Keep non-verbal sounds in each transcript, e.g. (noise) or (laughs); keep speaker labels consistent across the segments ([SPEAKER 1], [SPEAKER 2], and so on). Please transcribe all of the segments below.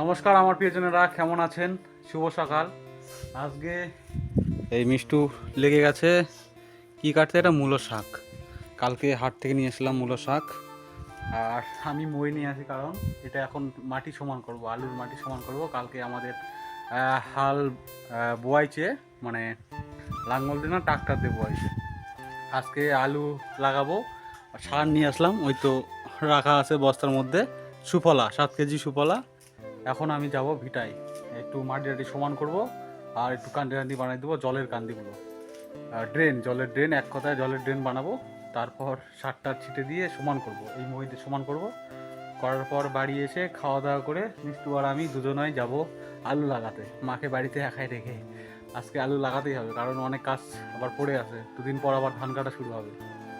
[SPEAKER 1] নমস্কার আমার প্রিয়জনেরা, কেমন আছেন? শুভ সকাল। আজকে এই মিষ্টু লেগে গেছে। কি কাটতে এটা মূলো শাক। কালকে হাট থেকে নিয়ে এসলাম মূলো শাক। আর আমি মই নিয়ে আসি কারণ এটা এখন মাটি সমান করব, আলুর মাটি সমান করব। কালকে আমাদের হাল বোয়াইছে মানে লাঙ্গল দিয়ে না ট্রাক্টর দিয়ে বোয়াইছে। আজকে আলু লাগাবো। সার নিয়ে আসলাম। ওই তো রাখা আছে বস্তার মধ্যে। সুফলা, সাত কেজি সুফলা। এখন আমি যাব ভিটাই একটু মাটি টাটি সমান করব আর একটু কান্দি কান্দি বানিয়ে দেবো জলের কান্দিগুলো। ড্রেন জলের ড্রেন এক কথায় জলের ড্রেন বানাবো তারপর সারটা ছিটে দিয়ে সমান করব। এই মহিতে সমান করব। করার পর বাড়ি এসে খাওয়া দাওয়া করে মিষ্টু আর আমি দুজনাই যাব আলু লাগাতে। মাকে বাড়িতে একাই রেখে আজকে আলু লাগাতেই হবে কারণ অনেক কাজ আবার পড়ে আছে। দুদিন পর আবার ধান কাটা শুরু হবে।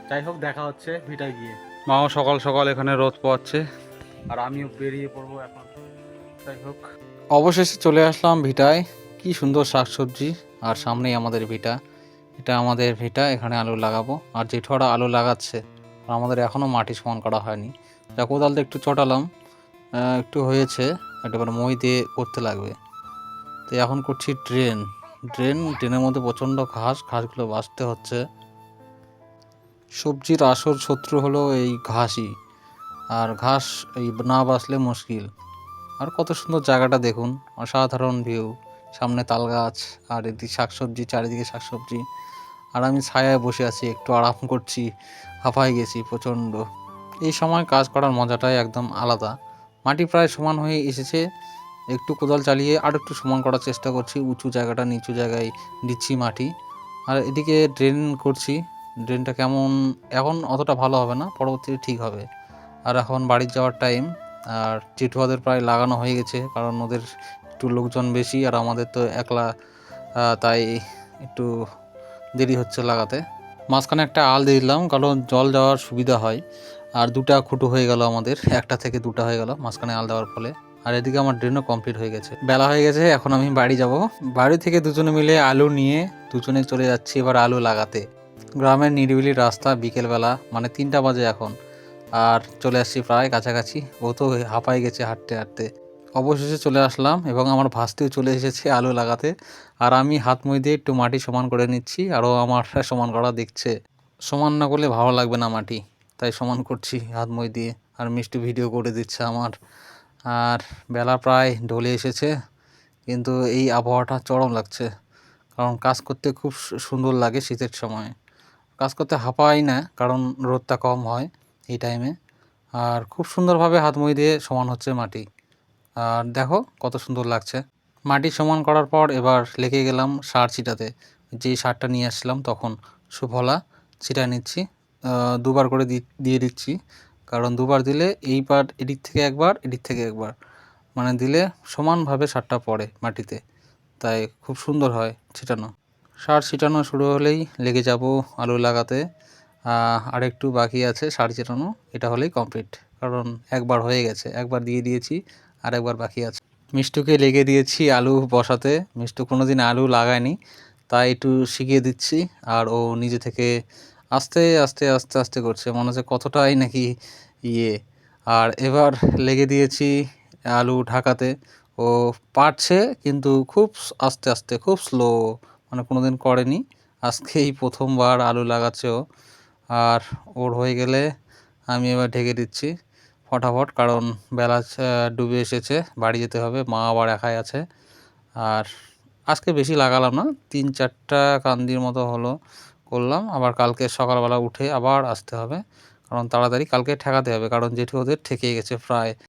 [SPEAKER 1] যাই হোক দেখা হচ্ছে ভিটায় গিয়ে। মাও সকাল সকাল এখানে রোদ পোয়াচ্ছে আর আমিও বেরিয়ে পড়ব এখন। হোক। অবশেষে চলে আসলাম ভিটায়। কি সুন্দর শাকসবজি, আর সামনেই আমাদের ভিটা। এটা আমাদের ভিটা, এখানে আলু লাগাবো। আর জেঠুয়ারা আলু লাগাচ্ছে, আর আমাদের এখনও মাটি সমান করা হয়নি। যা কোদাল একটু চটালাম একটু হয়েছে একটু করে মই দিয়ে করতে লাগবে। তো এখন করছি ড্রেন। ড্রেন, ড্রেনের মধ্যে প্রচণ্ড ঘাস, ঘাসগুলো বাঁচতে হচ্ছে। সবজির আসল শত্রু হলো এই ঘাসই। আর ঘাস এই না বাঁচলে মুশকিল। আর কত সুন্দর জায়গাটা দেখুন। অসাধারণ ভিউ সামনে তাল গাছ আর এদিকে শাকসবজি, চারিদিকে শাকসবজি। আর আমি ছায়ায় বসে আছি, একটু আরাম করছি। হাঁপাই গেছি প্রচণ্ড। এই সময় কাজ করার মজাটাই একদম আলাদা। মাটি প্রায় সমান হয়ে এসেছে। একটু কোদাল চালিয়ে আর একটু সমান করার চেষ্টা করছি। উঁচু জায়গাটা নিচু জায়গায় দিচ্ছি মাটি। আর এদিকে ড্রেন করছি। ড্রেনটা কেমন, এখন অতটা ভালো হবে না, পরবর্তীতে ঠিক হবে। আর এখন বাড়ির যাওয়ার টাইম আর জেঠুয়াদের প্রায় লাগানো হয়ে গেছে, কারণ ওদের একটু লোকজন বেশি আর আমাদের তো একলা তাই একটু দেরি হচ্ছে লাগাতে। মাঝখানে একটা আল দিয়ে দিলাম, কারণ জল যাওয়ার সুবিধা হয়। আর দুটা খুঁটো হয়ে গেল আমাদের, একটা থেকে দুটা হয়ে গেল মাঝখানে আল দেওয়ার ফলে। আর এদিকে আমার ড্রেনও কমপ্লিট হয়ে গেছে। বেলা হয়ে গেছে, এখন আমি বাড়ি যাব। বাড়ি থেকে দুজনে মিলে আলু নিয়ে দুজনে চলে যাচ্ছি এবার আলু লাগাতে। গ্রামের নিরিবিলি রাস্তা বিকেলবেলা মানে তিনটা বাজে এখন। আর চলে আসছি প্রায় কাছাকাছি। ও তো হাঁপাই গেছে হাঁটতে হাঁটতে। অবশেষে চলে আসলাম এবং আমার ভাস্তিও চলে এসেছে আলু লাগাতে। আর আমি হাত মুই দিয়ে একটু মাটি সমান করে নিচ্ছি। আরও আমার (laughs) সমান করা দেখছে। সমান না করলে ভালো লাগবে না মাটি। তাই সমান করছি হাত মুই দিয়ে। আর মিষ্টি ভিডিও করে দিচ্ছে আমার। আর বেলা প্রায় ঢলে এসেছে। কিন্তু এই আবহাওয়াটা চরম লাগছে। কারণ কাজ করতে খুব সুন্দর লাগে শীতের সময়। কাজ করতে হাঁপাই না, কারণ রোদটা কম হয়। এই টাইমে আর খুব সুন্দরভাবে হাত মই দিয়ে সমান হচ্ছে মাটি। আর দেখো কত সুন্দর লাগছে। মাটি সমান করার পর এবার লেগে গেলাম সার ছিটাতে। যেই সারটা নিয়ে আসছিলাম তখন সুফলা ছিটা নিচ্ছি। দুবার করে দিয়ে দিচ্ছি। কারণ দুবার দিলে এই পার এদিক থেকে একবার, এদিক থেকে একবার। মানে দিলে সমানভাবে সারটা পড়ে মাটিতে। তাই খুব সুন্দর হয় ছিটানো। সার ছিটানো শুরু হলেই লেগে যাব আলু লাগাতে। আর একটু বাকি আছে সার চেটানো, এটা হলেই কমপ্লিট কারণ একবার হয়ে গেছে, একবার দিয়ে দিয়েছি, আর একবার বাকি আছে। মিষ্টুকে লেগে দিয়েছি আলু বসাতে। মিষ্টু কোনো দিন আলু লাগায়নি, তাই একটু শিখিয়ে দিচ্ছি, আর ও নিজে থেকে আস্তে আস্তে আস্তে আস্তে করছে। মনে হচ্ছে কতটাই নাকি ইয়ে। আর এবার লেগে দিয়েছি আলু ঢাকাতে। ও পারছে, কিন্তু খুব আস্তে আস্তে, খুব স্লো মানে কোনো দিন করেনি। আজকেই প্রথমবার আলু লাগাচ্ছে ও। আর ওর হয়ে গেলে আমি এবার ঢেকে দিচ্ছি ফটাফট, কারণ বেলা ডুবে এসেছে, বাড়ি যেতে হবে, মা আবার একাই আছে। আর আজকে বেশি লাগালাম না, তিন চারটা কান্দির মতো হলো করলাম। আবার কালকে সকালবেলা উঠে আবার আসতে হবে, কারণ তাড়াতাড়ি কালকে ঠেকাতে হবে, কারণ জেঠু ওদের ঠেকে গেছে প্রায়।